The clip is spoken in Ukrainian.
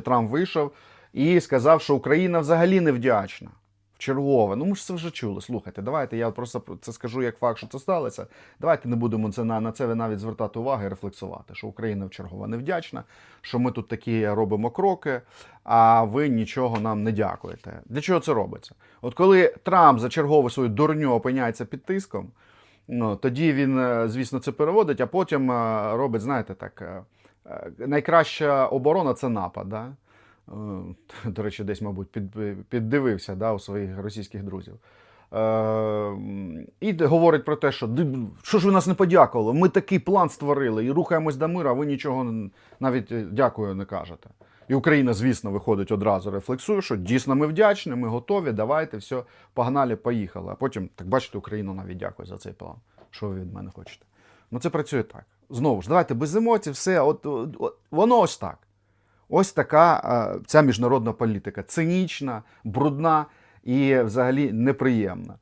Трамп вийшов і сказав, що Україна взагалі не вдячна. Чергове. Ну ми ж це вже чули. Слухайте, давайте я просто це скажу як факт, що це сталося. Давайте не будемо це на, на це навіть звертати увагу і рефлексувати, що Україна вчергове не вдячна, що ми тут такі робимо кроки, а ви нічого нам не дякуєте. Для чого це робиться? От коли Трамп за чергову свою дурню опиняється під тиском, ну тоді він, е, звісно, це переводить, а потім е, робить, знаєте, так. Е, Найкраща оборона це напад. Да? Е, До речі, десь, мабуть, під, піддивився да, у своїх російських друзів. Е, і говорить про те, що що ж ви нас не подякували? Ми такий план створили і рухаємось до миру, а ви нічого навіть дякую не кажете. І Україна, звісно, виходить одразу, рефлексує, що дійсно ми вдячні, ми готові, давайте, все, погнали, поїхали. А потім, так бачите, Україна навіть дякує за цей план. Що ви від мене хочете? Ну це працює так. Знову ж, давайте без емоцій, все, от, от, воно ось так. Ось така е, ця міжнародна політика. Цинічна, брудна і взагалі неприємна.